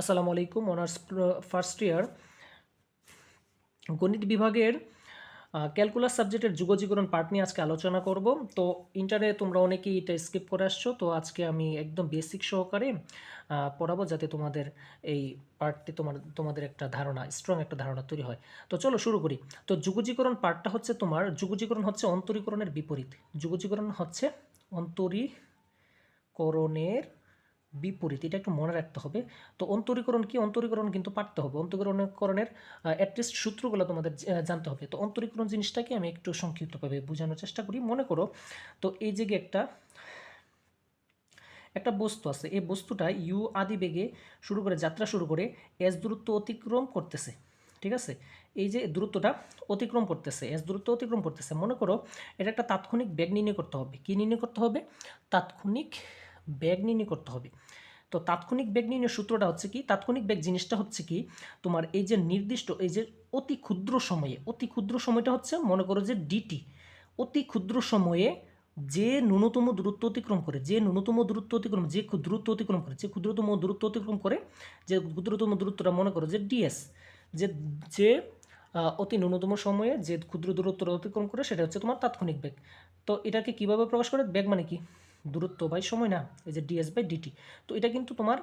আসসালামু আলাইকুম, honours first year গণিত বিভাগের ক্যালকুলাস সাবজেক্টের যুগজীকরণ পার্ট নিয়ে আজকে আলোচনা করব। তো ইন্টারে তোমরা অনেকেই এটা স্কিপ করে আসছো, তো আজকে আমি একদম বেসিক সহকারে পড়াবো যাতে তোমাদের এই পার্টটি তোমার, তোমাদের একটা ধারণা স্ট্রং একটা ধারণা তৈরি হয়। তো চলো শুরু করি। তো যুগজীকরণ পার্টটা হচ্ছে তোমার যুগজীকরণ হচ্ছে অন্তরীকরণের বিপরীত। যুগজীকরণ হচ্ছে অন্তরীকরণের বিপরীত, এটা একটু মনে রাখতে হবে। তো অন্তরীকরণ কি? অন্তরীকরণ কিন্তু পারতে হবে। অন্তরীকরণের অ্যাটলিস্ট সূত্রগুলো তোমাদের জানতে হবে। তো অন্তরীকরণ জিনিসটাকে আমি একটু সংক্ষিপ্তভাবে বোঝানোর চেষ্টা করি। মনে করো, তো এই যে একটা একটা বস্তু আছে। এই বস্তুটা ইউ আদি বেগে শুরু করে, যাত্রা শুরু করে, এস দূরত্ব অতিক্রম করতেছে। ঠিক আছে? এই যে দূরত্বটা অতিক্রম করতেছে, এস দূরত্ব অতিক্রম করতেছে। মনে করো, এটা একটা তাৎক্ষণিক বেগ নির্ণয় করতে হবে। কি নির্ণয় করতে হবে? তাৎক্ষণিক বেগ নির্ণয় করতে হবে। তো তাৎক্ষণিক বেগ নির্ণয়ের সূত্রটা হচ্ছে কি, তাৎক্ষণিক বেগ জিনিসটা হচ্ছে কি, তোমার এই যে নির্দিষ্ট, এই যে অতি ক্ষুদ্র সময়ে, অতি ক্ষুদ্র সময়টা হচ্ছে মনে করো যে ডিটি অতি ক্ষুদ্র সময়ে যে ন্যূনতম দূরত্ব অতিক্রম করে, যে ন্যূনতম দূরত্ব অতিক্রম, যে দূরত্ব অতিক্রম করে, যে ক্ষুদ্রতম দূরত্ব অতিক্রম করে, যে ক্ষুদ্রতম দূরত্বটা মনে করো যে ডিএস যে যে অতি ন্যূনতম সময়ে যে ক্ষুদ্র দূরত্বটা অতিক্রম করে সেটা হচ্ছে তোমার তাৎক্ষণিক বেগ তো এটাকে কীভাবে প্রকাশ করে? বেগ মানে কি? দূরত্ব বাই সময় না, এই যে ডিএস বাই ডিটি তো এটা কিন্তু তোমার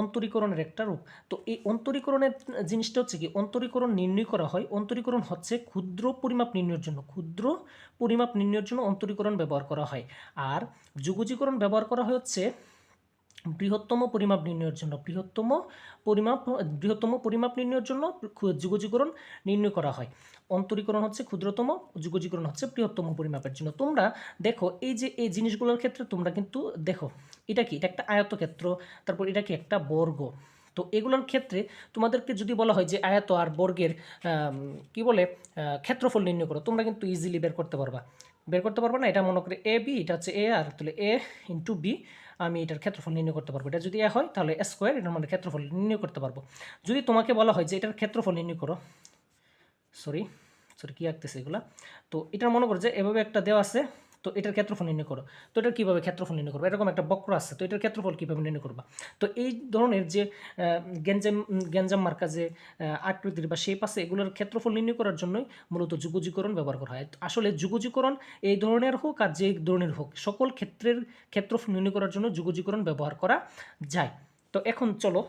অন্তরীকরণের একটা রূপ। তো এই অন্তরীকরণের জিনিসটা হচ্ছে কি, অন্তরীকরণ নির্ণয় করা হয়, অন্তরীকরণ হচ্ছে ক্ষুদ্র পরিমাপ নির্ণয়ের জন্য, ক্ষুদ্র পরিমাপ নির্ণয়ের জন্য অন্তরীকরণ ব্যবহার করা হয়। আর যুগজীকরণ ব্যবহার করা হয় হচ্ছে বৃহত্তম পরিমাপ নির্ণয়ের জন্য, বৃহত্তম পরিমাপ বৃহত্তম পরিমাপ নির্ণয়ের জন্য যুগজীকরণ নির্ণয় করা হয়। অন্তরীকরণ হচ্ছে ক্ষুদ্রতম যুগজীকরণ হচ্ছে বৃহত্তম পরিমাপের জন্য। তোমরা দেখো, এই যে, এই জিনিসগুলোর ক্ষেত্রে তোমরা কিন্তু দেখো, এটা কি? এটা একটা আয়তক্ষেত্র, তারপর এটা কি একটা বর্গ। তো এগুলোর ক্ষেত্রে তোমাদেরকে যদি বলা হয় যে আয়ত আর বর্গের কি বলে ক্ষেত্রফল নির্ণয় করো, তোমরা কিন্তু ইজিলি বের করতে পারবা। বের করতে পারবা না, এটা মনে করে এ বি, এটা হচ্ছে এ, আর তাহলে এ ইন্টু বি আমি এটার ক্ষেত্রফল নির্ণয় করতে পারব। এটা যদি এ হয়, তাহলে স্কোয়ার, এটার মানে ক্ষেত্রফল নির্ণয় করতে পারব। যদি তোমাকে বলা হয় যে এটার ক্ষেত্রফল নির্ণয় করো সরি সরি কী আঁকতেছে এগুলা? তো এটার মনে করো যে এভাবে একটা দেওয়া আছে তো এটার ক্ষেত্রফল নির্ণয় করো। তো এটার কীভাবে ক্ষেত্রফল নির্ণয় করব? এরকম একটা বক্র আছে, তো এটার ক্ষেত্রফল কীভাবে নির্ণয় করবা? তো এই ধরনের যে গ্যাঞ্জাম গ্যাঞ্জাম মার্কা যে আকৃতির বা শেপ আছে, এগুলোর ক্ষেত্রফল নির্ণয় করার জন্যই মূলত যুগজীকরণ ব্যবহার করা হয়। আসলে যুগজীকরণ এই ধরনের হোক আর যে ধরনের হোক, সকল ক্ষেত্রের ক্ষেত্রফল নির্ণয় করার জন্য যুগজীকরণ ব্যবহার করা যায়। তো এখন চলো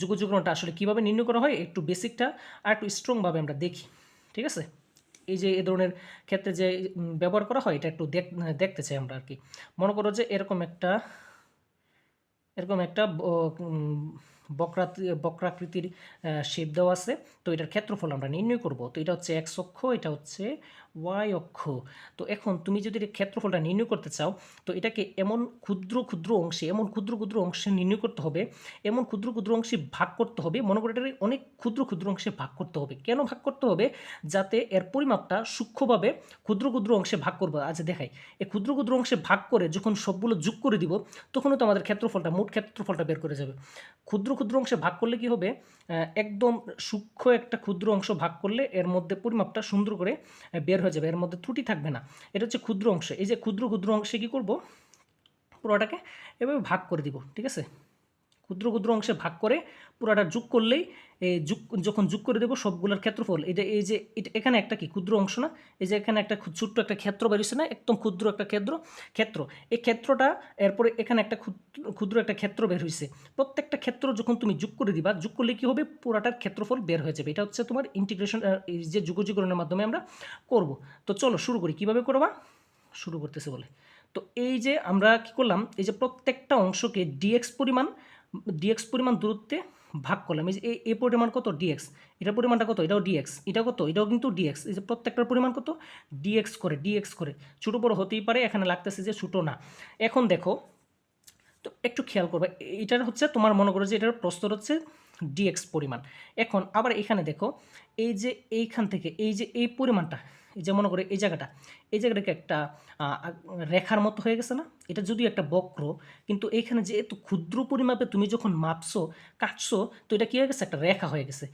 যুগজীকরণটা আসলে কীভাবে নির্ণয় করা হয়? একটু বেসিকটা আর একটু স্ট্রংভাবে আমরা দেখি, ঠিক আছে? এই যে এ ধরনের ক্ষেত্রে যে ব্যবহার করা হয়, এটা একটু দেখ- দেখতে চাই আমরা আর কি মনে করো যে, এরকম একটা এরকম একটা বক্রাত, বক্রাকৃতির শেপ দেওয়া আছে। তো এটার ক্ষেত্রফল আমরা নির্ণয় করব। তো এটা হচ্ছে এক অক্ষ, এটা হচ্ছে ওয়াই অক্ষ। তো এখন তুমি যদি ক্ষেত্রফলটা নির্ণয় করতে চাও, তো এটাকে এমন ক্ষুদ্র ক্ষুদ্র অংশে, এমন ক্ষুদ্র ক্ষুদ্র অংশে নির্ণয় করতে হবে, এমন ক্ষুদ্র ক্ষুদ্র অংশে ভাগ করতে হবে, মনে করো এটাকে অনেক ক্ষুদ্র ক্ষুদ্র অংশে ভাগ করতে হবে। কেন ভাগ করতে হবে? যাতে এর পরিমাপটা সূক্ষ্মভাবে ক্ষুদ্র ক্ষুদ্র অংশে ভাগ করব। আজ দেখাই এই ক্ষুদ্র ক্ষুদ্র অংশে ভাগ করে যখন সবগুলো যোগ করে দিব, তখনও তো আমাদের ক্ষেত্রফলটা, মোট ক্ষেত্রফলটা বের করে যাবে। ক্ষুদ্র ক্ষুদ্র অংশে ভাগ করলে কি হবে? একদম সূক্ষ্ম একটা ক্ষুদ্র অংশ ভাগ করলে এর মধ্যে পরিমাপটা সুন্দর করে বের হয়ে যাবে, এর মধ্যে ত্রুটি থাকবে না। এটা হচ্ছে ক্ষুদ্র অংশ। এই যে ক্ষুদ্র ক্ষুদ্র অংশে কি করব? পুরোটাকে এভাবে ভাগ করে দিব, ঠিক আছে? ক্ষুদ্র ক্ষুদ্র অংশে ভাগ করে পুরোটা যোগ করলেই যোগ, যখন যোগ করে দেবো সবগুলোর ক্ষেত্রফল এটা এই যে এখানে একটা কি, ক্ষুদ্র অংশ না? এই যে, এখানে একটা ছোট্ট একটা ক্ষেত্র বেরিয়েছে না? একদম ক্ষুদ্র একটা ক্ষেত্র ক্ষেত্র। এই ক্ষেত্রটা, এরপরে এখানে একটা ক্ষুদ্র- একটা ক্ষেত্র বের হয়েছে প্রত্যেকটা ক্ষেত্র যখন তুমি যোগ করে দিবা, যোগ করলে কি হবে? পুরাটার ক্ষেত্রফল বের হয়ে যাবে। এটা হচ্ছে তোমার ইন্টিগ্রেশন যে যুগজীকরণের মাধ্যমে আমরা করব। তো চলো শুরু করি। কীভাবে করবা? শুরু করতেছে বলে। তো এই যে আমরা কি করলাম? এই যে প্রত্যেকটা অংশকে ডিএক্স পরিমাণ ডিএক্স পরিমাণ দূরত্বে ভাগ করলাম। এই যে এই পরিমাণ কত? ডিএক্স এটার পরিমাণটা কত? এটাও ডিএক্স এটা কত? এটাও কিন্তু ডিএক্স এই যে প্রত্যেকটার পরিমাণ কত? ডিএক্স করে ডিএক্স করে। ছোটো বড় হতেই পারে, এখানে লাগতেছে যে ছোটো না। এখন দেখো, তো একটু খেয়াল করবে, এটার হচ্ছে তোমার মনে করো যে এটার প্রস্তর হচ্ছে ডিএক্স পরিমাণ। এখন আবার এখানে দেখো, এই যে এইখান থেকে, এই যে এই পরিমাণটা যে মনে করো এই জায়গাটা, এই জায়গাটাকে একটা রেখার মতো হয়ে গেছে না? এটা যদিও একটা বক্র, কিন্তু এইখানে যে ক্ষুদ্র পরিমাপে তুমি যখন মাপছো, কাটছো, তো এটা কী হয়ে গেছে? একটা রেখা হয়ে গেছে।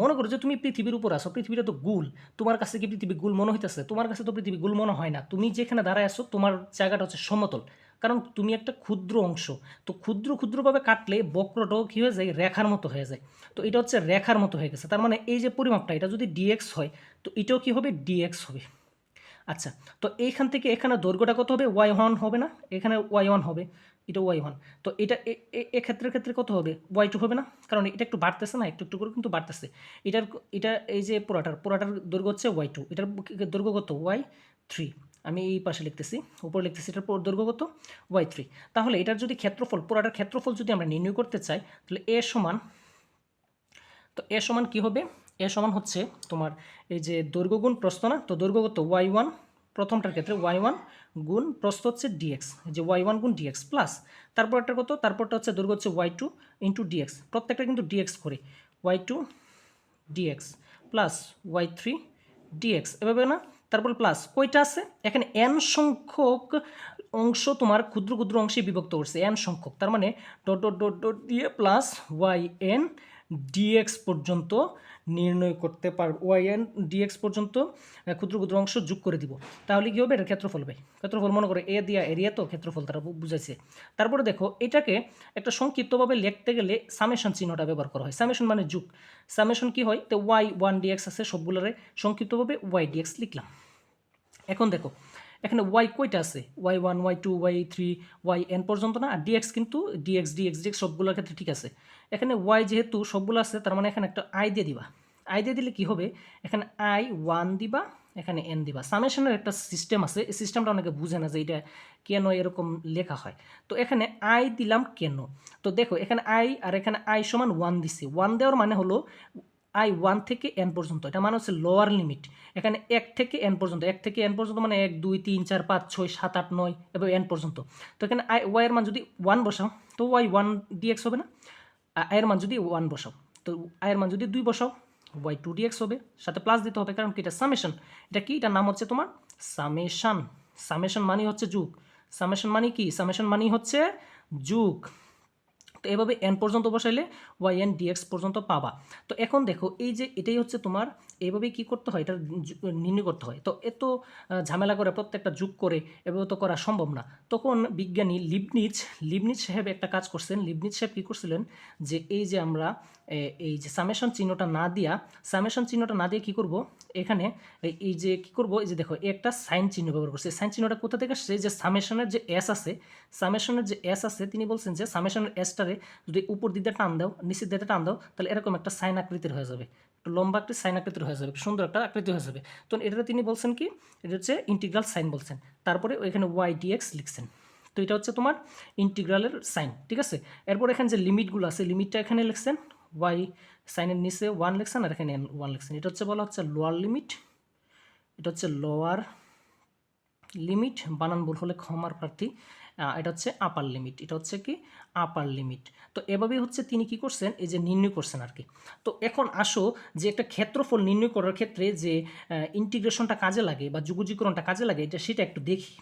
মনে করো যে তুমি পৃথিবীর উপর আসো পৃথিবীটা তো গুল, তোমার কাছে কি পৃথিবী গুল মনে হইতেছে? তোমার কাছে তো পৃথিবী গুল মনে হয় না। তুমি যেখানে দাঁড়ায় আসো তোমার জায়গাটা হচ্ছে সমতল। কারণ তুমি একটা ক্ষুদ্র অংশ। তো ক্ষুদ্র ক্ষুদ্রভাবে কাটলে বক্রটাও কী হয়ে যায়? রেখার মতো হয়ে যায়। তো এটা হচ্ছে রেখার মতো হয়ে গেছে। তার মানে এই যে পরিমাপটা, এটা যদি ডিএক্স হয়, তো এটাও কী হবে? ডিএক্স হবে। আচ্ছা তো এইখান থেকে এখানে দৈর্ঘ্যটা কত হবে? ওয়াই ওয়ান হবে না? এখানে ওয়াই ওয়ান হবে। এটা ওয়াই ওয়ান তো এটা এক্ষেত্রের ক্ষেত্রে কত হবে? ওয়াই টু হবে না? কারণ এটা একটু বাড়তেছে না? একটু একটু করে কিন্তু বাড়তেছে। এটার, এটা এই যে পোড়াটার পোড়াটার দৈর্ঘ্য হচ্ছে ওয়াই টু এটার দৈর্ঘ্য কত? ওয়াই থ্রি আমি এই পাশে লিখতেছি, উপরে লিখতেছি, এটার পর দৈর্ঘ্য কত? ওয়াই থ্রি তাহলে এটার যদি ক্ষেত্রফল পোড়াটার ক্ষেত্রফল যদি আমরা নির্ণয় করতে চাই, তাহলে এ সমান, তো এ সমান কি হবে? এ সমান হচ্ছে তোমার এই যে দৈর্ঘ্য গুণ প্রস্থ না? তো দৈর্ঘ্যগত ওয়াই ওয়ান প্রথমটার ক্ষেত্রে ওয়াই ওয়ান গুণ প্রস্থ হচ্ছে ডিএক্স যে ওয়াই ওয়ান গুণ ডিএক্স প্লাস তারপর একটা কত? তারপরটা হচ্ছে দৈর্ঘ্য হচ্ছে ওয়াই টু ইন্টু ডিএক্স প্রত্যেকটা কিন্তু ডিএক্স করে Y two DX plus Y three DX এভাবে না? তারপর প্লাস কয়টা আছে? এখানে এন সংখ্যক অংশ তোমার ক্ষুদ্র ক্ষুদ্র অংশে বিভক্ত করছে এন সংখ্যক। তার মানে ডট ডট ডট দিয়ে প্লাস ওয়াই এন ডিএক্স পর্যন্ত নির্ণয় করতে পারব ওয়াই এন ডিএক্স পর্যন্ত ক্ষুদ্র ক্ষুদ্র অংশ যোগ করে দিব। তাহলে কী হবে? এটা ক্ষেত্রফল হবে ক্ষেত্রফল মনে করে এ দিয়া এরিয়া তো ক্ষেত্রফল তারা বুঝাইছে। তারপরে দেখো, এটাকে একটা সংক্ষিপ্তভাবে লিখতে গেলে সামেশন চিহ্নটা ব্যবহার করা হয়। সামেশন মানে যুগ। সামেশন কি হয়? তো ওয়াই ওয়ান ডিএক্স আছে, সবগুলোরে সংক্ষিপ্তভাবে ওয়াই ডিএক্স লিখলাম। এখন দেখো, এখানে ওয়াই কয়টা আছে? Y one Y two Y three Y N পর্যন্ত না? আর ডিএক্স কিন্তু ডিএক্স ডিএক্স ডিএক্স সবগুলোর ক্ষেত্রে ঠিক আছে। এখানে ওয়াই যেহেতু সবগুলো আছে, তার মানে এখানে একটা আই দিয়ে দিবা। আই দিয়ে দিলে কি হবে? এখানে আই ওয়ান দিবা, এখানে এন দিবা। সামেশনের একটা সিস্টেম আছে। এই সিস্টেমটা অনেকে বুঝে না যে এটা কেন এরকম লেখা হয়। তো এখানে আই দিলাম কেন? তো দেখো, এখানে আই আর এখানে আই সমান ওয়ান দিছি। ওয়ান দেওয়ার মানে হলো আই ওয়ান থেকে এন পর্যন্ত, এটা মানে হচ্ছে লোয়ার লিমিট এখানে এক থেকে এন পর্যন্ত, এক থেকে এন পর্যন্ত মানে এক, দুই, তিন, চার, পাঁচ, ছয়, সাত, আট, নয় এবং এন পর্যন্ত। তো এখানে আই ওয়াই এর মান যদি ওয়ান বসাও, তো ওয়াই ওয়ান ডিএক্স হবে না? আই এর মান যদি ওয়ান বসাও, তো আই এর মান যদি দুই বসাও ওয়াই টু ডিএক্স হবে, সাথে প্লাস দিতে হবে, কারণ কি এটা সামেশন এটা কি? এটার নাম হচ্ছে তোমার সামেশন সামেশন মানে হচ্ছে যুগ। সামেশন মানে কি? সামেশন মানে হচ্ছে যুগ। তো এভাবে এন পর্যন্ত বসাইলে ওয়াই এন ডিএক্স পর্যন্ত পাবা। তো এখন দেখো, এই যে এটাই হচ্ছে তোমার এইভাবে কি করতে হয়? এটা নির্ণয় করতে হয়। তো এত ঝামেলা করে প্রত্যেকটা যুগ করে এভাবে তো করা সম্ভব না। তখন বিজ্ঞানী লিবনিজ লিবনিজ সাহেব একটা কাজ করছেন। লিবনিজ সাহেব কী করছিলেন? যে এই যে আমরা এই যে সামেশন চিহ্নটা না দিয়া, সামেশন চিহ্নটা না দিয়ে কী করব? এখানে, এই- যে কী করব? এই যে দেখো একটা সাইন চিহ্ন ব্যবহার করছে। সাইন চিহ্নটা কোথা থেকে আসছে? যে সামেশনের যে এস আছে, সামেশনের যে এস আছে, তিনি বলছেন যে সামেশনের এসটারে যদি উপর দিকে টান দাও, নিচের দিকে টান দাও, তাহলে এরকম একটা সাইন আকৃতির হয়ে যাবে। একটু লম্বা একটি সাইন আকৃতির হয়ে যাবে সুন্দর একটা আকৃতি হয়ে যাবে। তো এটা তিনি বলছেন কি? এটা হচ্ছে ইন্টিগ্রাল সাইন বলছেন। তারপরে ওইখানে ওয়াই ডিএক্স লিখছেন। তো এটা হচ্ছে তোমার ইন্টিগ্রালের সাইন, ঠিক আছে? এরপর এখানে যে লিমিটগুলো আছে লিমিটটা এখানে লিখছেন। ওয়াই সাইনের নিচে ওয়ান লিখছেন আর এখানে ওয়ান লিখছেন। এটা হচ্ছে বলা হচ্ছে লোয়ার লিমিট এটা হচ্ছে লোয়ার লিমিট বানান ভুল হলে ক্ষমার প্রার্থী। এটা হচ্ছে আপার লিমিট এটা হচ্ছে কি আপার লিমিট তো এভাবেই হচ্ছে তিনি কি করছেন এই যে নির্ণয় করছেন আর কি। তো এখন আসো যে একটা ক্ষেত্রফল নির্ণয় করার ক্ষেত্রে যে ইন্টিগ্রেশনটা কাজে লাগে বা যুগজীকরণটা কাজে লাগে এটা সেটা একটু দেখি।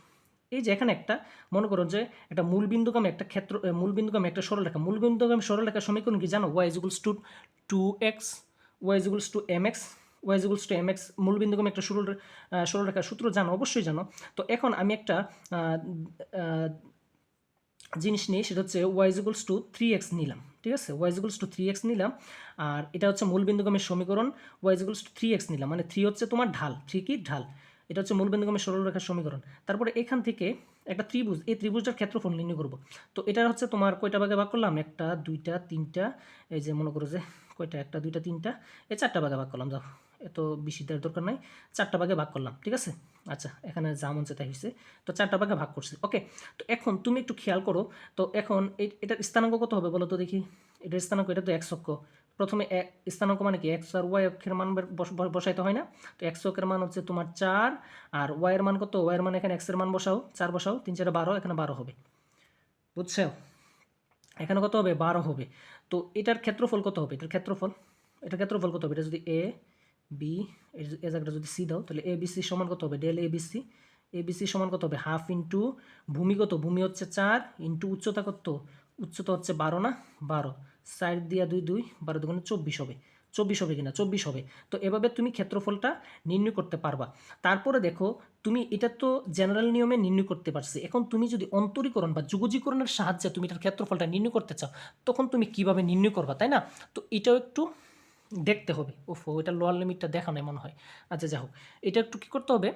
এই যে এখানে একটা মনে করো যে একটা মূল বিন্দুগামী একটা ক্ষেত্র আহ, মূল বিন্দুগামী একটা সরলরেখা। মূল বিন্দুগামী সরলরেখা সমীকরণ কি জানো? Y equals to two X Y equals to M X Y equals to M X মূল বিন্দুগামী একটা সরল সরলরেখার সূত্র জানো, অবশ্যই জানো। তো এখন আমি একটা জিনিস নিই সেটা হচ্ছে ওয়াইজিগুলস টু থ্রি এক্স নিলাম, ঠিক আছে? ওয়াইজিগুলস টু থ্রি এক্স নিলাম, আর এটা হচ্ছে মূল বিন্দুগামীর সমীকরণ ওয়াইজিগুলস টু থ্রি এক্স নিলাম মানে থ্রি হচ্ছে তোমার ঢাল থ্রি কি? ঢাল। এটা হচ্ছে মূল বিন্দুগামী সরলরেখার সমীকরণ। তারপরে এখান থেকে একটা ত্রিভুজ, এই ত্রিভুজটার ক্ষেত্রফল নির্ণয় করব। তো এটা হচ্ছে তোমার কয়টা ভাগে ভাগ করলাম? একটা, দুইটা, তিনটা, এই যে মনে করো যে কয়টা? একটা, দুইটা, তিনটা, এই চারটা ভাগে ভাগ করলাম, যাও। এত বেশি দেওয়ার দরকার নাই। চারটা ভাগে ভাগ করলাম, ঠিক আছে? আচ্ছা এখানে যা মন চেতা হয়েছে তো চারটা ভাগে ভাগ করছি ওকে তো এখন তুমি একটু খেয়াল করো, তো এখন এটার স্থানাঙ্ক কত হবে বলো তো দেখি? এটার স্থানাঙ্ক এটা তো এক অক্ষ। প্রথমে এক- স্থানাঙ্ক মানে কি? এক্স আর ওয়াই অক্ষের মান বসাইতে হয় না? তো এক্স অক্ষের মান হচ্ছে তোমার চার, আর ওয়াইয়ের মান কত? ওয়াইয়ের মান এখানে এক্সের মান বসাও, চার বসাও, তিন চারে বারো, এখানে বারো হবে। বুঝছ এখানে কত হবে? বারো হবে। তো এটার ক্ষেত্রফল কত হবে? এটার ক্ষেত্রফল এটার ক্ষেত্রফল কত হবে? এটা যদি এ বি এ জায়গাটা যদি সি দাও, তাহলে এ বি সি সমান কত হবে? Del A B C A B C সমান কত হবে? হাফ ইন্টু ভূমি কত? ভূমি হচ্ছে চার ইন্টু উচ্চতা কত? উচ্চতা হচ্ছে বারো না? বারো। সাইড দিয়া দুই দুই, বারো দুগুণে চব্বিশ হবে। চব্বিশ হবে কিনা? চব্বিশ হবে। তো এভাবে তুমি ক্ষেত্রফলটা নির্ণয় করতে পারবা। তারপরে দেখো, তুমি এটা তো জেনারেল নিয়মে নির্ণয় করতে পারছি। এখন তুমি যদি অন্তরীকরণ বা যুগজীকরণের সাহায্যে তুমি এটার ক্ষেত্রফলটা নির্ণয় করতে চাও, তখন তুমি কীভাবে নির্ণয় করবা, তাই না? তো এটাও একটু দেখতে হবে। ওফ এটা লোয়ার লিমিটটা দেখা নেই মনে হয়। আচ্ছা যাই হোক, এটা একটু কী করতে হবে?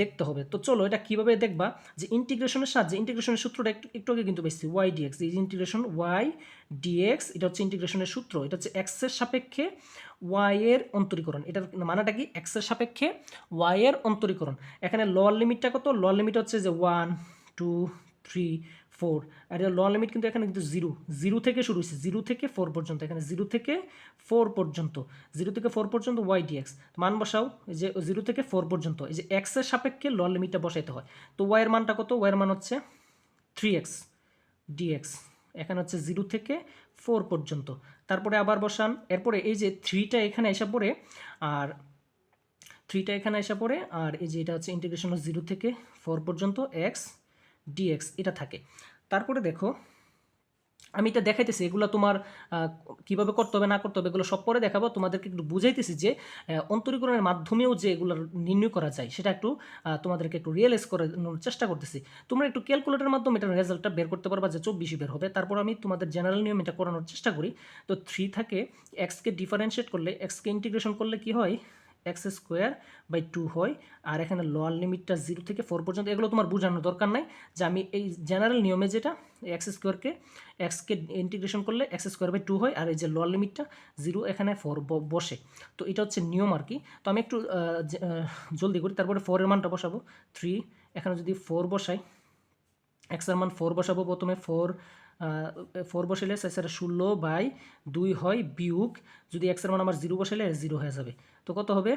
দেখতে হবে। তো চলো, এটা কীভাবে দেখবা? যে ইন্টিগ্রেশনের সাহায্যে ইন্টিগ্রেশনের সূত্রটা একটু একটু আগে কিন্তু বেশি ওয়াই ডিএক্স এই ইন্টিগ্রেশন ওয়াই ডিএক্স এটা হচ্ছে ইন্টিগ্রেশনের সূত্র। এটা হচ্ছে এক্সের সাপেক্ষে ওয়াই এর অন্তরীকরণ। এটার মানাটা কি? এক্সের সাপেক্ষে ওয়াই এর অন্তরীকরণ। এখানে লোয়ার লিমিটটা কত? লোয়ার লিমিট হচ্ছে যে ওয়ান টু থ্রি ফোর আর এটা লোয়ার লিমিট কিন্তু এখানে কিন্তু জিরো জিরো থেকে শুরু হয়েছে। জিরো থেকে ফোর পর্যন্ত। এখানে জিরো থেকে ফোর পর্যন্ত। জিরো থেকে ফোর পর্যন্ত ওয়াই ডিএক্স মান বসাও। যে জিরো থেকে ফোর পর্যন্ত। এই যে এক্সের সাপেক্ষে লোয়ার লিমিটটা বসাইতে হয়। তো ওয়াইয়ের মানটা কত? ওয়াইয়ের মান হচ্ছে থ্রি এক্স ডিএক্স এখানে হচ্ছে জিরো থেকে ফোর পর্যন্ত। তারপরে আবার বসান। এরপরে এই যে থ্রিটা এখানে এসে পড়ে, আর থ্রিটা এখানে এসে পড়ে, আর এই যে এটা হচ্ছে ইন্টিগ্রেশন জিরো থেকে ফোর পর্যন্ত এক্স ডিএক্স এটা থাকে। তারপরে দেখো, আমি এটা দেখাইতেছি, এগুলো তোমার কীভাবে করতে হবে, না করতে হবে, এগুলো সব পরে দেখাবো। তোমাদেরকে একটু বুঝাইতেছি যে অন্তরীকরণের মাধ্যমেও যে এগুলো নির্ণয় করা যায়, সেটা একটু তোমাদেরকে একটু রিয়েলাইজ করানোর চেষ্টা করতেছি। তোমরা একটু ক্যালকুলেটারের মাধ্যমে এটার রেজাল্টটা বের করতে পারবা যে চব্বিশই বের হবে। তারপর আমি তোমাদের জেনারেল নিয়ম এটা করানোর চেষ্টা করি। তো থ্রি থাকে এক্সকে ডিফারেন্সিয়েট করলে এক্সকে ইন্টিগ্রেশন করলে কি হয়? এক্স স্কোয়ার বাই টু হয়। আর এখানে লোয়ার লিমিটটা জিরো থেকে ফোর পর্যন্ত, এগুলো তোমার বোঝানোর দরকার নাই। যে আমি এই জেনারেল নিয়মে যেটা, এক্স স্কোয়ারকে এক্সকে ইন্টিগ্রেশন করলে এক্স স্কোয়ার বাই টু হয়, আর এই যে লোয়ার লিমিটটা জিরো এখানে ফোর বসে। তো এটা হচ্ছে নিয়ম আর কি। তো আমি একটু জলদি করি, তারপরে ফোরের মানটা বসাবো। থ্রি এখানে যদি ফোর বসাই এক্সের মান ফোর বসাবো প্রথমে ফোর ফোর বসাইলে সেটা ষোলো বাই দুই হয় বিয়োগ, যদি এক্সের মান আমার জিরো বসাইলে জিরো হয়ে যাবে। তো কত হবে?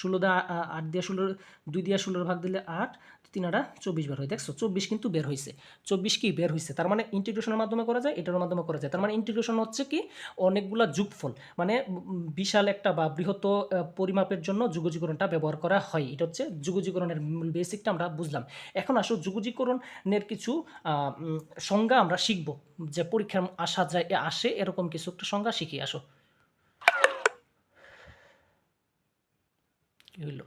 ষোলো দা আট দিয়ে ষোলোর, দুই দিয়ে ষোলোর ভাগ দিলে আট তিন আটা চব্বিশ বের হয়। দেখছ? চব্বিশ কিন্তু বের হয়েছে চব্বিশ কি বের হয়েছে তার মানে ইন্টিগ্রেশনের মাধ্যমে করা যায়, এটার মাধ্যমে করা যায়। তার মানে ইন্টিগ্রেশন হচ্ছে কি? অনেকগুলা যুগফল মানে বিশাল একটা বা বৃহৎ পরিমাপের জন্য যুগজীকরণটা ব্যবহার করা হয়। এটা হচ্ছে যুগজীকরণের বেসিকটা আমরা বুঝলাম। এখন আসো, যুগজীকরণের কিছু সংজ্ঞা আমরা শিখব। যে পরীক্ষার আসা যায় আসে, এরকম কিছু একটা সংজ্ঞা শিখি, আসো। কি হইল?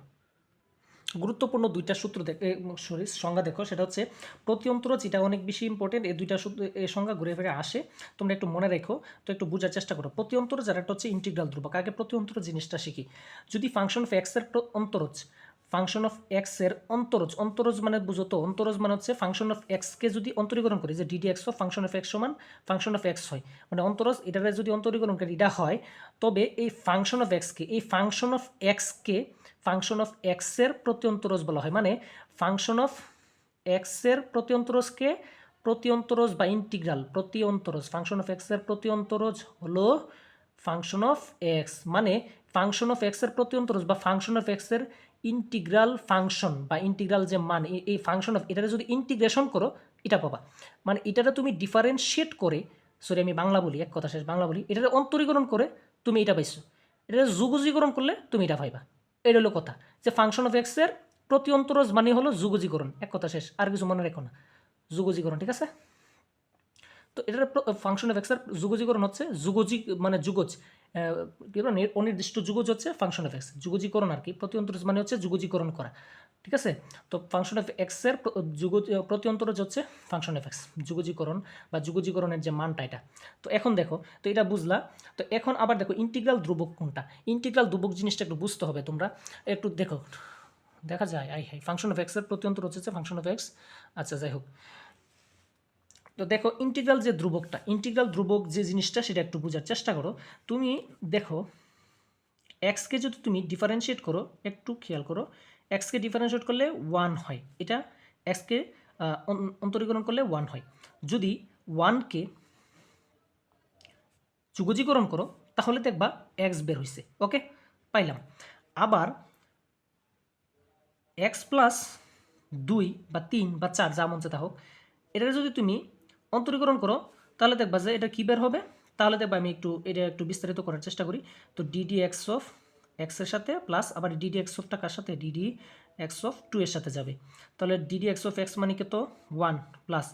গুরুত্বপূর্ণ দুইটা সূত্র দেখে সরি সংজ্ঞা দেখো। সেটা হচ্ছে প্রতিয়ন্ত্র যেটা অনেক বেশি ইম্পর্টেন্ট এই দুইটা সূত্র এই সংজ্ঞা ঘুরে ফিরে আসে। তোমরা একটু মনে রেখো, তো একটু বোঝার চেষ্টা করো। প্রতিয়ন্ত্র যারা হচ্ছে ইন্টিগ্রাল ধ্রুবক। আগে প্রতিয়ন্ত্র জিনিসটা শিখি। যদি ফাংশন অফ এক্সের অন্তরজ ফাংশন অফ এক্সের অন্তরজ অন্তরজ মানে বুঝো তো, অন্তরজ মানে হচ্ছে ফাংশন অফ এক্সকে যদি অন্তরীকরণ করি, যে d d x function of x সমান ফাংশন অফ এক্স হয়। মানে অন্তরজ, এটারে যদি অন্তরীকরণ করি, এটা হয়, তবে এই ফাংশন অফ এক্সকে এই ফাংশন অফ এক্সকে ফাংশন অফ এক্সের প্রত্যন্তরজ বলা হয়। মানে ফাংশন অফ এক্সের প্রত্যন্তরজকে প্রত্যন্তরজ বা ইন্টিগ্রাল প্রত্যন্তরজ ফাংশন অফ এক্সের প্রত্যন্তরজ হলো ফাংশন অফ এক্স মানে ফাংশন অফ এক্সের প্রত্যন্তরজ বা ফাংশন অফ এক্সের ইন্টিগ্রাল ফাংশন বা ইন্টিগ্রাল যে মান এই- ফাংশন অফ এটারে যদি ইন্টিগ্রেশন করো, এটা পাবা। মানে এটারে তুমি ডিফারেন্সিয়েট করে সরি আমি বাংলা বলি, এক কথা শেষ, বাংলা বলি এটারে অন্তরীকরণ করে তুমি এটা পাইছো। এটা যুগজীকরণ করলে তুমি এটা পাইবা। এটা হলো কথা, যে ফাংশন অফ এক্সের প্রতি অন্তরজ মানে হলো যুগজীকরণ। এক কথা শেষ, আর কিছু মনে রেখো না। যুগজীকরণ, ঠিক আছে? তো এটার ফাংশন অফ এক্সের যুগজীকরণ হচ্ছে যুগজি মানে যুগজ। কি বলে অনির্দিষ্ট যুগজ হচ্ছে ফাংশন অফ এক্স যুগজীকরণ আর কি প্রতি অন্তরজ মানে হচ্ছে যুগজীকরণ করা। ঠিক আছে? তো ফাংশন অফ এক্সের যুগ প্রতি অন্তরজ হচ্ছে ফাংশন অফ এক্স যুগজীকরণ বা যুগজীকরণের যে মানটা এটা। তো এখন দেখো, তো এটা বুঝলা? তো এখন আবার দেখো ইন্টিগ্রাল ধ্রুবক কোনটা? ইন্টিগ্রাল ধ্রুবক জিনিসটা একটু বুঝতে হবে তোমরা। একটু দেখো, দেখা যায় আই হাই ফাংশন অফ এক্সের প্রতি অন্তর হচ্ছে ফাংশন অফ এক্স আচ্ছা যাই হোক। তো দেখো ইন্টিগ্রাল যে ধ্রুবকটা ইন্টিগ্রাল ধ্রুবক যে জিনিসটা, সেটা একটু বোঝার চেষ্টা করো। তুমি দেখো এক্সকে যদি তুমি ডিফারেন্সিয়েট করো, একটু খেয়াল করো এক্সকে ডিফারেন্সিয়েট করলে ওয়ান হয়। এটা এক্সকে অন্তরীকরণ করলে ওয়ান হয়। যদি ওয়ানকে যুগজীকরণ করো, তাহলে দেখবা এক্স বের হয়েছে ওকে? পাইলাম। আবার এক্স প্লাস দুই বা তিন বা চার, যা মন তা হোক এটা যদি তুমি অন্তরীকরণ করো, তাহলে দেখবা যে এটা কী বের হবে? তাহলে দেখবা আমি একটু, এটা একটু বিস্তারিত করার চেষ্টা করি। তো ডিডি এক্স অফ এক্সের সাথে প্লাস আবার ডিডি এক্স অফটা কার সাথে? ডিডি এক্স অফ টু এর সাথে যাবে। তাহলে ডিডি এক্স অফ এক্স মানে কত ওয়ান প্লাস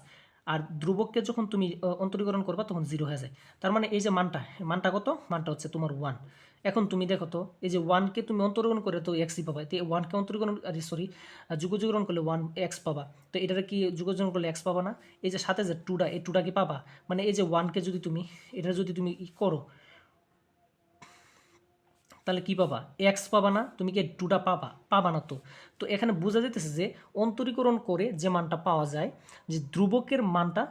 আর ধ্রুবককে যখন তুমি অন্তরীকরণ করবা তখন জিরো হয়ে যায়। তার মানে এই যে মানটা মানটা কত? মানটা হচ্ছে তোমার ওয়ান এখন তুমি দেখো তো, এই যে ওয়ানকে তুমি অন্তরীকরণ করে তো এক্সই পাবা। তো ওয়ানকে অন্তরীকরণ আরে সরি যুগযুগরণ করলে ওয়ান এক্স পাবা। তো এটারে কি যুগযুগরণ করলে এক্স পাবা না? এই যে সাথে যে টুটা এই টুটা কি পাবা? মানে এই যে ওয়ানকে যদি তুমি এটা যদি তুমি করো তাহলে কি পাবা? এক্স পাবা না, তুমি কি টুটা পাবা? পাবা না তো। তো এখানে বোঝা যেতেছে যে অন্তরীকরণ করে যে মানটা পাওয়া যায়, যে ধ্রুবকের মানটা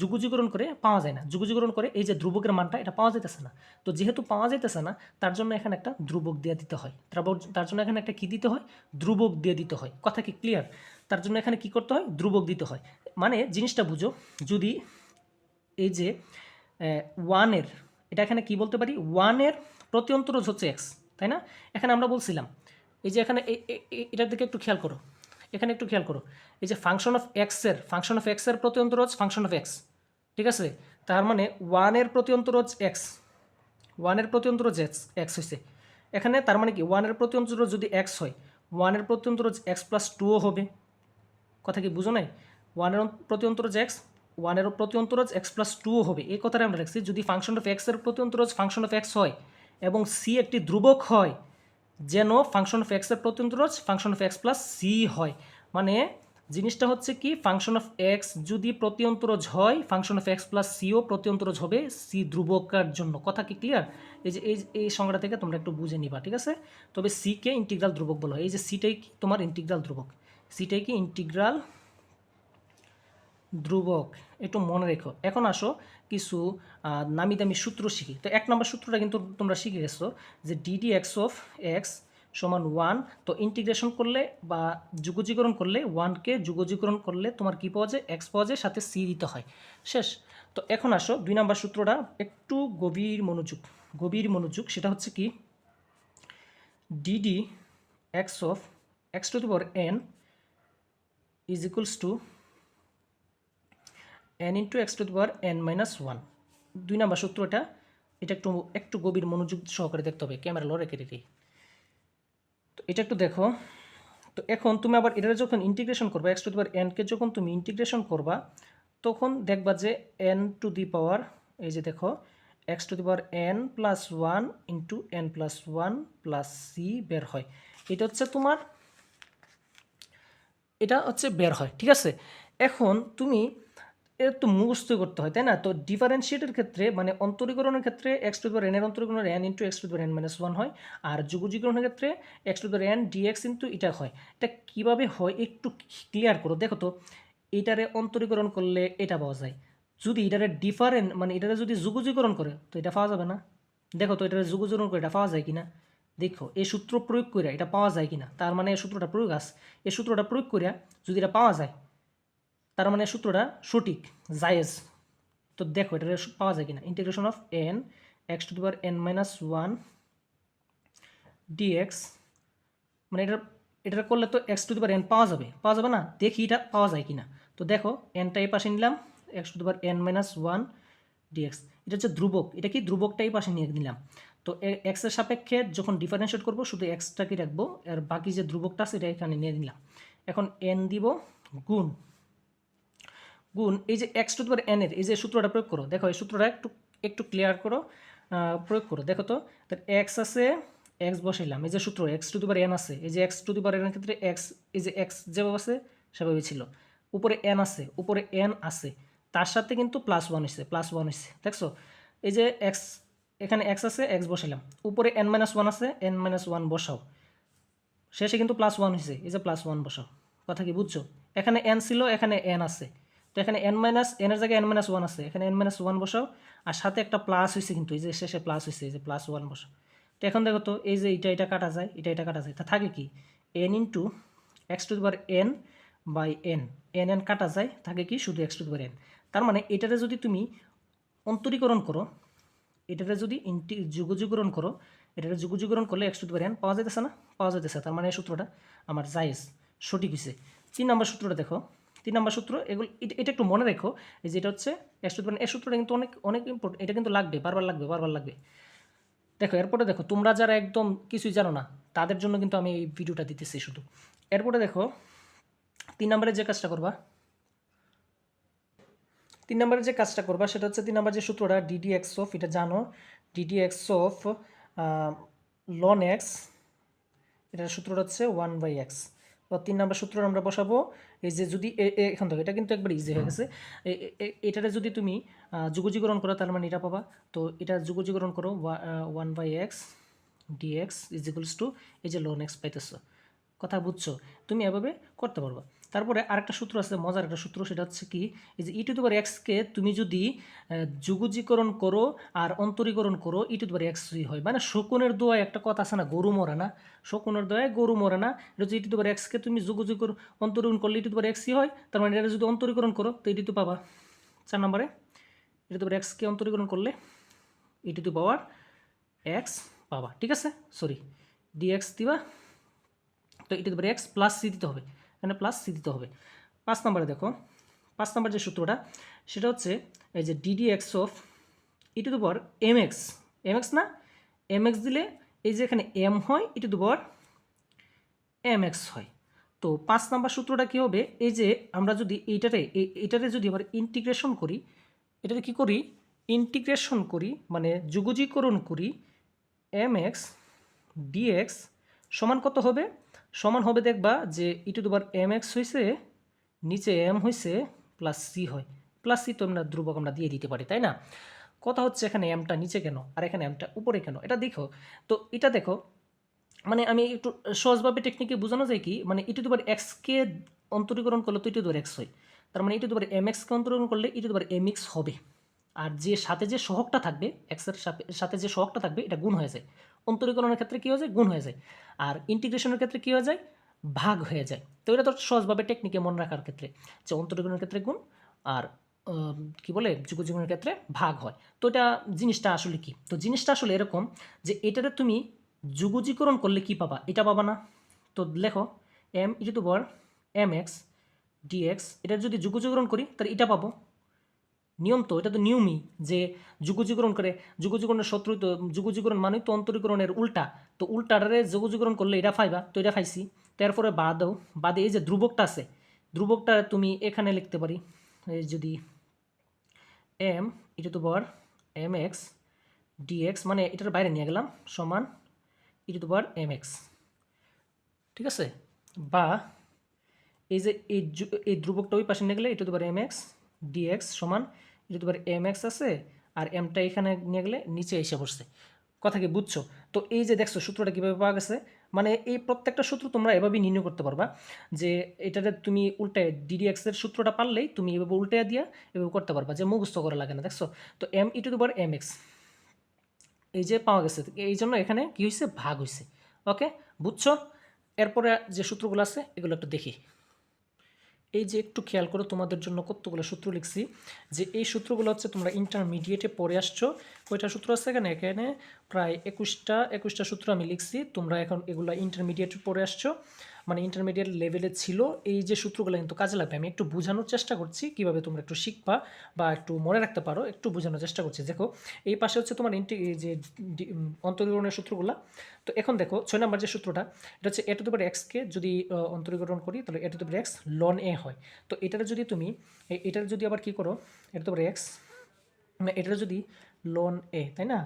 যুগযুগরণ করে পাওয়া যায় না। যুগযুগরণ করে এই যে ধ্রুবকের মানটা, এটা পাওয়া যাইতেছে না। তো যেহেতু পাওয়া যাইতেছে না, তার জন্য এখানে একটা ধ্রুবক দিয়ে দিতে হয়। তারপর তার জন্য এখানে একটা কি দিতে হয়? ধ্রুবক দিয়ে দিতে হয়। কথা কি ক্লিয়ার তার জন্য এখানে কি করতে হয়? ধ্রুবক দিতে হয়। মানে জিনিসটা বুঝো, যদি এই যে ওয়ানের এটা এখানে কি বলতে পারি? ওয়ানের প্রতি অন্তরজ হচ্ছে এক্স তাই না? এখানে আমরা বলছিলাম, এই যে এখানে এটার দিকে একটু খেয়াল করো। এখানে একটু খেয়াল করো। এই যে ফাংশন অফ এক্সের ফাংশন অফ এক্সের প্রতি অন্তরজ ফাংশন অফ এক্স ঠিক আছে? তার মানে ওয়ানের প্রতি অন্তরজ এক্স ওয়ানের প্রতি অন্তরজ এক্স এক্স হয়েছে এখানে তার মানে কি? ওয়ানের প্রতি অন্তরজ যদি এক্স হয় ওয়ানের প্রতি অন্তরজ এক্স প্লাস টুও হবে। কথা কি বুঝো নাই? ওয়ানের প্রতি অন্তরজ এক্স ওয়ানের প্রতি অন্তরজ এক্স প্লাস টুও হবে। এই কথাটা আমরা রাখছি যদি ফাংশন অফ এক্সের প্রতি অন্তরজ ফাংশন অফ এক্স হয় এবং সি একটি ধ্রুবক হয়, যেন ফাংশন অফ এক্সের প্রতি অন্তরজ function of x plus c হয়। মানে জিনিসটা হচ্ছে কি ফাংশন অফ এক্স যদি প্রতি অন্তরজ হয় ফাংশন অফ এক্স প্লাস সিও প্রতি অন্তরজ হবে সি ধ্রুবকার জন্য। কথা কি ক্লিয়ার এই যে, এই এই সংজ্ঞা থেকে তোমরা একটু বুঝে নিবা, ঠিক আছে? তবে সিকে ইন্টিগ্রাল ধ্রুবক বলা হয়। এই যে সিটাই কি তোমার ইন্টিগ্রাল ধ্রুবক। সিটাই কি ইন্টিগ্রাল ধ্রুবক, একটু মনে রেখো। এখন আসো কিছু নামি দামি সূত্র শিখি। তো এক নম্বর সূত্রটা কিন্তু তোমরা শিখে গেছো যে d d x of x সমান ওয়ান তো ইন্টিগ্রেশন করলে বা যুগজীকরণ করলে ওয়ানকে যুগজীকরণ করলে তোমার কী পাওয়া যায়? এক্স পাওয়া যায়, সাথে সি দিতে হয়। শেষ। তো এখন আসো দুই নম্বর সূত্রটা, একটু গভীর মনোযোগ গভীর মনোযোগ, সেটা হচ্ছে কি d d x of x to the power n is equals to n into x to the power n minus one দুই নাম্বার সূত্র এটা এটা একটু একটু গভীর মনোযোগ সহকারে দেখতে হবে ক্যামেরা লো রেখে রেখে তো এটা একটু দেখো। তো এখন তুমি আবার এটা যখন ইন্টিগ্রেশন করবা এক্স টু দি পাওয়ার এনকে যখন তুমি ইন্টিগ্রেশন করবা, তখন দেখবা যে এন টু দি পাওয়ার এই যে দেখো x to the power n plus one into n plus one plus c বের হয়। এটা হচ্ছে তোমার, এটা হচ্ছে বের হয়, ঠিক আছে? এখন তুমি এটা তো মুখস্থ করতে হয়, তাই না? তো ডিফারেন্সিয়েটের ক্ষেত্রে মানে অন্তরীকরণের ক্ষেত্রে এক্স টু দ্য এনের অন্তরীকরণ n into x to n minus one হয়, আর যুগজীকরণের ক্ষেত্রে x to the n d x into এটা হয়। এটা কীভাবে হয় একটু ক্লিয়ার করো। দেখো তো, এটারে অন্তরীকরণ করলে এটা পাওয়া যায়। যদি এটারে ডিফারেন্ট মানে এটারে যদি যুগজীকরণ করে, তো এটা পাওয়া যাবে না। দেখো তো, এটারে যুগজীকরণ করে এটা পাওয়া যায় কিনা? দেখো, এই সূত্র প্রয়োগ করে এটা পাওয়া যায় কিনা? তার মানে এই সূত্রটা প্রয়োগ আছে। এই সূত্রটা প্রয়োগ করিয়া যদি এটা পাওয়া যায় তার মানে সূত্রটা সঠিক, জায়েজ। তো দেখো এটা পাওয়া যায় কিনা। Integration of n x to the power n minus one d x মানে এটা এটা করলে তো x to the power n পাওয়া যাবে। পাওয়া যাবে না? দেখি এটা পাওয়া যায় কিনা। তো দেখো এনটা এই পাশে নিলাম x to the power n minus one d x এটা হচ্ছে ধ্রুবক। এটা কি ধ্রুবকটা এই পাশে নিয়ে নিলাম। তো এক্সের সাপেক্ষে যখন ডিফারেন্সিয়েট করব, শুধু এক্সটাকে রাখব। আর বাকি যে ধ্রুবকটা আছে, এটা এখানে নিয়ে নিলাম। এখন এন দিব গুণ গুণ, এই যে এক্স টু পাওয়ার এন এর, এই যে সূত্রটা প্রয়োগ করো, দেখো এই সূত্রটা একটু একটু ক্লিয়ার করো প্রয়োগ করো, দেখো তো, তার এক্স আছে এক্স বসাইলাম, এই যে সূত্র x to the power n আছে, এই যে এক্স টু দি পাওয়ার এনের ক্ষেত্রে এক্স এই যে এক্স যেভাবে আছে, সেভাবে ছিল, উপরে এন আছে, উপরে এন আছে, তার সাথে কিন্তু প্লাস ওয়ান হয়েছে প্লাস ওয়ান হয়েছে, দেখছ, এই যে এক্স এখানে এক্স আছে এক্স বসাইলাম, উপরে এন মাইনাস ওয়ান আছে এন মাইনাস ওয়ান বসাও, শেষে কিন্তু প্লাস ওয়ান হয়েছে, এই যে প্লাস ওয়ান বসাও, কথা কি বুঝছ, এখানে এন ছিল, এখানে এন আছে তো এখানে এন মাইনাস এনের জায়গায় এন মাইনাস ওয়ান আছে। এখানে এন মাইনাস ওয়ান বসাও আর সাথে একটা প্লাস হয়েছে কিন্তু, এই যে শেষে প্লাস হয়েছে এই যে প্লাস ওয়ান বসাও তো এখন দেখো তো, এই যে এটা এটা কাটা যায় এটা এটা কাটা যায়। তা থাকে কি n into x to bar n by n n n কাটা যায়, থাকে কি শুধু এক্স টু বার এন তার মানে এটারে যদি তুমি অন্তরীকরণ করো, এটারে যদি ইন্টি যুগযুগরণ করো, এটারে যুগযুগরণ করলে এক্স টু দি এন পাওয়া যাইতেছে না? পাওয়া যাইতেছে, তার মানে এই সূত্রটা আমার জায়েজ, সঠিক হয়েছে তিন নম্বর সূত্রটা দেখো তিন নম্বর সূত্র, এগুলো, এটা এটা একটু মনে রেখো, এই যেটা হচ্ছে এক্স টু দি এই সূত্রটা কিন্তু অনেক অনেক ইম্পর্টেন্ট এটা কিন্তু লাগবে, বারবার লাগবে বারবার লাগবে। দেখো, এরপরে দেখো, তোমরা যারা একদম কিছুই জানো না, তাদের জন্য কিন্তু আমি এই ভিডিওটা দিতেছি শুধু। এরপরে দেখো, তিন নম্বরে যে কাজটা করবা, তিন নম্বরের যে কাজটা করবা, সেটা হচ্ছে তিন নম্বর যে সূত্রটা ডিডি এক্স অফ এটা জানো d d x of ln x এটার সূত্রটা হচ্ছে ওয়ান বাই এক্স তো তিন নম্বর সূত্র আমরা বসাবো এই যে যদি এখান থেকে এটা কিন্তু একবার ইজি হয়ে গেছে। এটারে যদি তুমি যুগজীকরণ করো তার মানে এটা পাবা। তো এটা যুগজীকরণ করো one by x d x is equals to এই যে লন এক্স পাইতেছো। কথা বুঝছ, তুমি এভাবে করতে পারবা। তারপরে আরেকটা সূত্র আছে, মজার একটা সূত্র, সেটা হচ্ছে কি, এই যে ই টু দুবার এক্সকে তুমি যদি যুগজীকরণ করো আর অন্তরীকরণ করো ই টু দুবার এক্সই হয়। মানে শকুনের দোয়ায় একটা কথা আছে না, গরু মরে না? শকুনের দোয়ায় গরু মরে না? এটা হচ্ছে ই টু দুবার এক্সকে তুমি যুগজীকরণ অন্তরীকরণ করলে ই টু দুবার এক্সই হয়, তার মানে এটা যদি অন্তরীকরণ করো, তো এটি তো পাবা। চার নম্বরে ই টু দুবার এক্সকে অন্তরীকরণ করলে ই টু পাওয়ার এক্স পাবা। ঠিক আছে? সরি ডিএক্স দিবা। তো এটা দেবে এক্স প্লাস সি দিতে হবে। এখানে প্লাস সি দিতে হবে। পাঁচ নম্বরে দেখো, পাঁচ নম্বর যে সূত্রটা, সেটা হচ্ছে এই যে d d x of e to দুবার এম এক্স এম এক্স না? এম এক্স দিলে এই যে এখানে এম হয় ই টু দুবার এম এক্স হয়। তো পাঁচ নাম্বার সূত্রটা কী হবে? এই যে আমরা যদি এইটারে, এই- এইটারে যদি আবার ইন্টিগ্রেশন করি এটাতে কী করি? ইন্টিগ্রেশন করি মানে যুগজীকরণ করি এম এক্স ডিএক্স সমান কত হবে? সমান হবে দেখবা যে ই দুবার এম এক্স হয়েছে নিচে এম হয়েছে প্লাস সি হয়। প্লাস সি তো আমরা ধ্রুবক আমরা দিয়ে দিতে পারি, তাই না? কথা হচ্ছে এখানে এমটা নিচে কেন আর এখানে এমটা উপরে কেন? এটা দেখো। তো এটা দেখো মানে আমি একটু সহজভাবে টেকনিকে বোঝানো যায় কি মানে ই টু দুবার এক্সকে অন্তরীকরণ করলে তো ই টু দুবার এক্স হয়। তার মানে ই টু দুবার এম এক্সকে অন্তরীকরণ করলে ই টু দুবার এম এক্স হবে। আর যে সাথে যে সহগটা থাকবে এক্সের সাথে- যে সহগটা থাকবে, এটা গুণ হয়ে যায়। অন্তরীকরণের ক্ষেত্রে কী হয়ে যায়? গুণ হয়ে যায়। আর ইন্টিগ্রেশনের ক্ষেত্রে কী হয়ে যায়? ভাগ হয়ে যায়। তো এটা তো সহজভাবে টেকনিকে মনে রাখার ক্ষেত্রে। যে অন্তরীকরণের ক্ষেত্রে গুণ আর কি বলে যুগজীবনের ক্ষেত্রে ভাগ হয়। তো এটা জিনিসটা আসলে কি? তো জিনিসটা আসলে এরকম যে এটাতে তুমি যুগজীকরণ করলে কি পাবা? এটা পাবা না। তো লেখো এম ইটু বর এম এক্স ডিএক্স এটা যদি যুগজীকরণ করি, তাহলে এটা পাবো। নিয়ম তো, এটা তো নিয়মই যে যুগজীকরণ করে যুগজীকরণের শত্রু তো যুগজীকরণ মানে তো অন্তরীকরণের উল্টা। তো উল্টাটারে যুগজীকরণ করলে এটা পাইবা তো এটা পাইছি তারপরে বাদও বাদে এই যে ধ্রুবকটা আছে, ধ্রুবকটা তুমি এখানে লিখতে পারি যদি এম এটা তো বর এম এক্স ডিএক্স মানে এটার বাইরে নিয়ে গেলাম, সমান e to power m x ঠিক আছে? বা এই যে এই ধ্রুবকটা ওই পাশে নিয়ে গেলে e to power m x d x সমান টু পাওয়ার এম এক্স আছে আর এমটা এখানে নিয়ে গেলে নিচে এসে বসছে। কথা কি বুঝছ? তো এই যে দেখছ সূত্রটা কীভাবে পাওয়া গেছে মানে এই প্রত্যেকটা সূত্র তোমরা এভাবেই নির্ণয় করতে পারবা যে এটাতে তুমি উল্টে ডিডিএক্স এর সূত্রটা পারলেই তুমি এভাবে উল্টে দিয়া এভাবে করতে পারবা যে মুখস্থ করা লাগে না, দেখছ? তো m e to power m x এই যে পাওয়া গেছে, এই জন্য এখানে কি হয়েছে ভাগ হয়েছে ওকে? বুঝছ? এরপরে যে সূত্রগুলো আছে, এগুলো একটু দেখি। এই যে একটু খেয়াল করো, তোমাদের জন্য কতগুলো সূত্র লিখছি, যে এই সূত্রগুলো হচ্ছে তোমরা ইন্টারমিডিয়েটে পড়ে আসছো। কয়টা সূত্র আছে এখানে? এখানে প্রায় একুশটা একুশটা সূত্র আমি লিখছি। তোমরা এখন এগুলো ইন্টারমিডিয়েটে পড়ে আসছো। মানে ইন্টারমিডিয়েট লেভেলে ছিল, এই যে সূত্রগুলো কিন্তু কাজে লাগবে। আমি একটু বোঝানোর চেষ্টা করছি, কীভাবে তোমরা একটু শিখবা বা একটু মনে রাখতে পারো, একটু বোঝানোর চেষ্টা করছি। দেখো, এই পাশে হচ্ছে তোমার ইন্টি যে অন্তরীকরণের সূত্রগুলো। তো এখন দেখো, ছয় নম্বর যে সূত্রটা, এটা হচ্ছে এ টু দ্য এক্সকে যদি অন্তরীকরণ করি, তাহলে a to the x ln a হয়। তো এটার যদি তুমি এটার যদি আবার কি করো এটা দ্য এক্স মানে এটা যদি লন এ তাই না?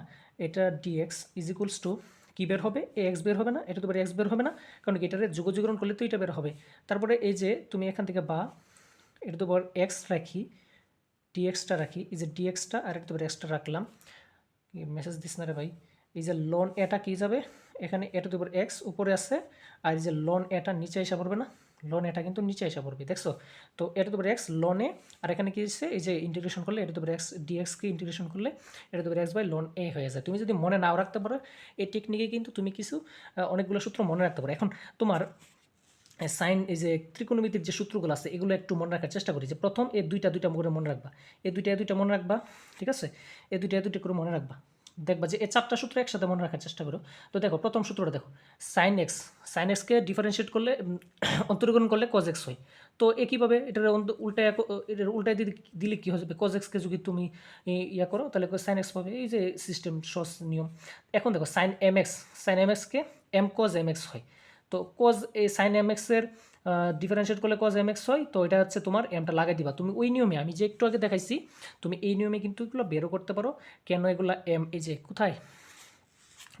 এটা ডিএক্স ইজ টু কী বের হবে? এ এক্স বের হবে না, এটা তো এক্স বের হবে না, কারণ এটারে যুগজীকরণ করলে তো এটা বের হবে। তারপরে এই যে তুমি এখান থেকে বা, এটা তো এক্স রাখি ডিএক্সটা রাখি, এই যে ডিএক্সটা আর একটা এক্সটা রাখলাম। মেসেজ দিস না রে ভাই? এই যে লন এটা কি যাবে? এখানে এটা তো এক্স উপরে আছে, আর এই যে লন এটা নিচে এসে পড়বে না? লন এটা কিন্তু নিচে এসে পড়বে, দেখছ? তো এটা তো এক্স লনে আর এখানে কি হচ্ছে এই যে ইন্টিগ্রেশন করলে এটা তো এক্স ডিএক্সকে ইন্টিগ্রেশন করলে এটা তো এক্স বাই লন এ হয়ে যায়। তুমি যদি মনে নাও রাখতে পারো, এই টেকনিকে কিন্তু তুমি কিছু অনেকগুলো সূত্র মনে রাখতে পারো। এখন তোমার সাইন এই যে ত্রিকোণমিতির যে সূত্রগুলো আছে, এগুলো একটু মনে রাখার চেষ্টা করি যে প্রথম এই দুইটা দুইটা করে মনে রাখবা। এই দুইটা দুইটা মনে রাখবা, ঠিক আছে? এই দুইটা দুইটা করে মনে রাখবা। দেখবা যে এই চারটা সূত্র একসাথে মনে রাখার চেষ্টা করো। তো দেখো প্রথম সূত্রটা দেখো সাইন এক্স সাইন এক্সকে ডিফারেন্সিয়েট করলে উম, অন্তরীকরণ করলে কজ এক্স হয়। তো এ কীভাবে? এটার উল্টায় এটার উল্টায় দিলে কী হবে? কজ এক্সকে যদি তুমি ইয়া করো তাহলে সাইন এক্স পাবে। এই যে সিস্টেম সস নিয়ম। এখন দেখো sine m x sine m এক্সকে এম কজ এম এক্স হয়। তো কোজ এই সাইন এম এক্সের ডিফারেন্সিয়েট করলে কজ এম এক্স হয়, তো এটা হচ্ছে তোমার এমটা লাগাই দিবা। তুমি ওই নিয়মে, আমি যে একটু আগে দেখাইছি, তুমি এই নিয়মে কিন্তু এগুলো বেরো করতে পারো। কেন এগুলো এম এই যে কোথায়?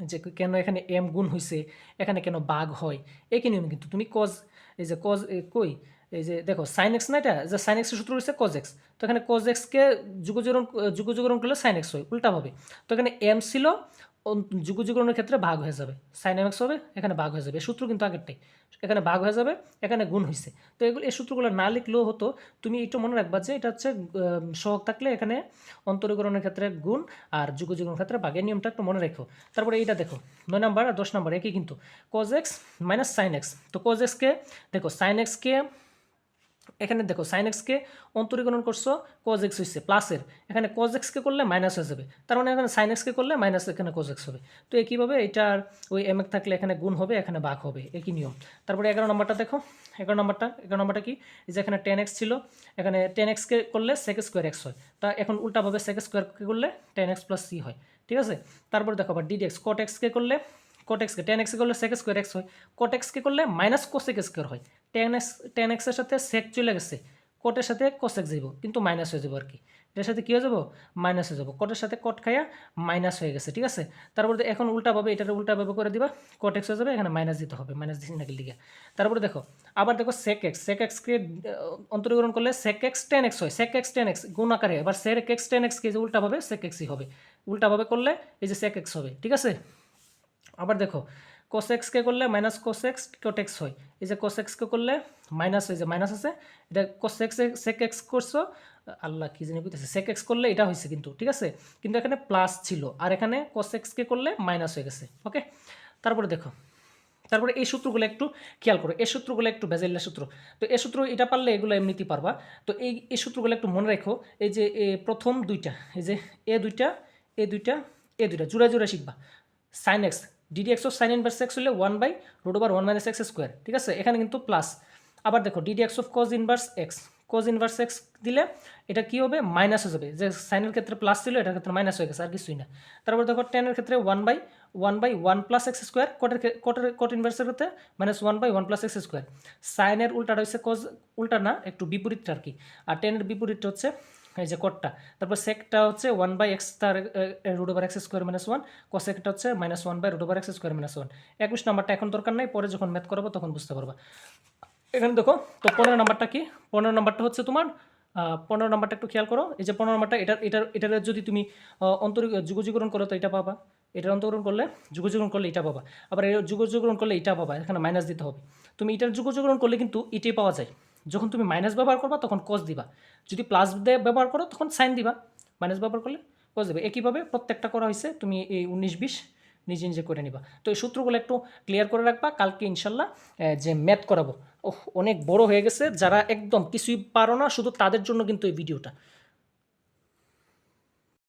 যে কেন এখানে এম গুণ হয়েছে এখানে কেন বাঘ হয়, একই নিয়মে কিন্তু তুমি কজ এই যে কজ কই? এই যে দেখো সাইন এক্স না এটা? যে সাইন এক্সের সূত্র হচ্ছে কজ এক্স তো এখানে কজ এক্সকে যুগজোরণ যুগজোরণ করলে সাইন এক্স হয় উল্টাভাবে তো এখানে এম ছিল যুগজোরণের ক্ষেত্রে ভাগ হয়ে যাবে। সাইন এম এক্স হবে, এখানে ভাগ হয়ে যাবে। সূত্র কিন্তু আগেরটাই। এখানে ভাগ হয়ে যাবে, এখানে গুণ হয়েছে তো এগুলো, এই সূত্রগুলো না লিখলেও হতো, তুমি একটু মনে রাখবা যে এটা হচ্ছে সহগ থাকলে এখানে অন্তরীকরণের ক্ষেত্রে গুণ আর যুগজোরণের ক্ষেত্রে ভাগের নিয়মটা একটু মনে রেখো। তারপরে এইটা দেখো, নয় নাম্বার আর দশ নাম্বার, একই কিন্তু। Cos x minus sine x তো কজ এক্সকে দেখো সাইন এক্সকে এখানে দেখো সাইন এক্সকে অন্তরীকরণ করছ কজ এক্স হয়েছে প্লাসের এখানে কজ এক্সকে করলে মাইনাস হয়ে যাবে। তার মানে এখানে সাইন এক্সকে করলে মাইনাস এখানে কজ এক্স হবে। তো একইভাবে এটার ওই এম এক থাকলে এখানে গুণ হবে, এখানে ভাগ হবে। একই নিয়ম। তারপরে এগারো নম্বরটা দেখো। এগারো নম্বরটা এগারো নম্বরটা কি? এই যে এখানে টেন এক্স ছিল, এখানে টেন এক্সকে করলে সেক স্কোয়ার এক্স হয়। তা এখন উল্টাভাবে সেক স্কোয়ারকে করলে টেন এক্স প্লাস সি হয়। ঠিক আছে? তারপরে দেখো আবার ডিডি এক্স কট এক্সকে করলে এক্সকে টেন এক্সকে করলে সেক স্কোয়ার এক্স হয়। কট এক্সকে করলে মাইনাস কোসেক স্কোয়ার হয়। টেন এক্স টেন এক্সের সাথে সেক চলে গেছে কটের সাথে কোসেক যাব কিন্তু মাইনাস হয়ে যাব আর কি। এটার সাথে কী হয়ে যাব? মাইনাস হয়ে যাব। কটের সাথে কট খাইয়া মাইনাস হয়ে গেছে, ঠিক আছে? তারপরে এখন উল্টাভাবে এটার উল্টাভাবে করে দিবা কট এক্স হয়ে যাবে, এখানে মাইনাস দিতে হবে মাইনাস দিচ্ছি নাকি লিখে তারপরে দেখো, আবার দেখো সেক এক্স সেক এক্সকে অন্তরীকরণ করলে সেক এক্স টেন এক্স হয় সেক এক্স টেন এক্স গুণ আকারে, এবার সেক এক্স টেন এক্সকে যে উল্টাভাবে সেক এক্সই হবে। উল্টাভাবে করলে এই যে সেক এক্স হবে, ঠিক আছে? আবার দেখো কোসেক্সকে করলে মাইনাস কোসেক্স কোটেক্স হয়। এই যে কোসেক্সকে করলে মাইনাস এই যে মাইনাস আছে, এটা কোসেক্স সেক এক্স করছ, আল্লাহ কি জানি কইতেছে সেক এক্স করলে এটা হয়েছে কিন্তু, ঠিক আছে? কিন্তু এখানে প্লাস ছিল, আর এখানে কোসেক্সকে করলে মাইনাস হয়ে গেছে ওকে তারপরে দেখো, তারপরে এই সূত্রগুলো একটু খেয়াল করো, এই সূত্রগুলো একটু ভেজাইলা সূত্র। তো এই সূত্র এটা পারলে এগুলো এমনিতেই পারবা। তো এই এই সূত্রগুলো একটু মনে রাখো, এই যে প্রথম দুইটা, এই যে এ দুইটা এ দুইটা এ দুইটা জোড়া জোড়া শিখবা। Sine x d d x of sine inverse x হলে one by root over one minus x square ঠিক আছে? এখানে কিন্তু প্লাস আবার দেখো d d x of cos inverse x cos inverse x দিলে এটা কী হবে? মাইনাস হয়ে যাবে। যে সাইনের ক্ষেত্রে প্লাস ছিল, এটার ক্ষেত্রে মাইনাস হয়ে গেছে, আর কিছুই না। তারপর দেখো টেনের ক্ষেত্রে one by one by one plus x square কটের কটের কট ইনভার্সের ক্ষেত্রে minus one by one plus x square সাইনের উল্টাটা হচ্ছে কজ উল্টা না, একটু বিপরীতটা আর কি। আর টেনের বিপরীতটা হচ্ছে এই যে কটটা তারপর সেকটা হচ্ছে ওয়ান বাই এক্স তার root over x square minus one কসেকটা হচ্ছে minus one by root over x square minus one একুশ নাম্বারটা এখন দরকার নাই, পরে যখন ম্যাথ করাবো তখন বুঝতে পারবা। এখানে দেখো, তো পনেরো নাম্বারটা কি? পনেরো নাম্বারটা হচ্ছে তোমার পনেরো নাম্বারটা একটু খেয়াল করো। এই যে পনেরো নাম্বারটা এটা এটার এটার যদি তুমি অন্তর যুগযুগরণ করো তো এটা পাবা। এটার অন্তরণ করলে যুগযুগরণ করলে এটা পাবা। আবার এর যুগযুগরণ করলে এটা পাবা, এখানে মাইনাস দিতে হবে। তুমি এটার যুগযুগরণ করলে কিন্তু এটাই পাওয়া যায়। যখন তুমি মাইনাস ব্যবহার করবা, তখন কস দিবা। যদি প্লাস ব্যবহার করো, তখন সাইন দিবা। মাইনাস ব্যবহার করলে কস দেবে। একইভাবে প্রত্যেকটা করা হয়েছে, তুমি এই উনিশ বিশ নিজে নিজে করে নিবা। তো এই সূত্রগুলো একটু ক্লিয়ার করে রাখবা। কালকে ইনশাল্লাহ যে ম্যাথ করাবো। অনেক বড় হয়ে গেছে। যারা একদম কিছুই পারো না, শুধু তাদের জন্য কিন্তু এই ভিডিওটা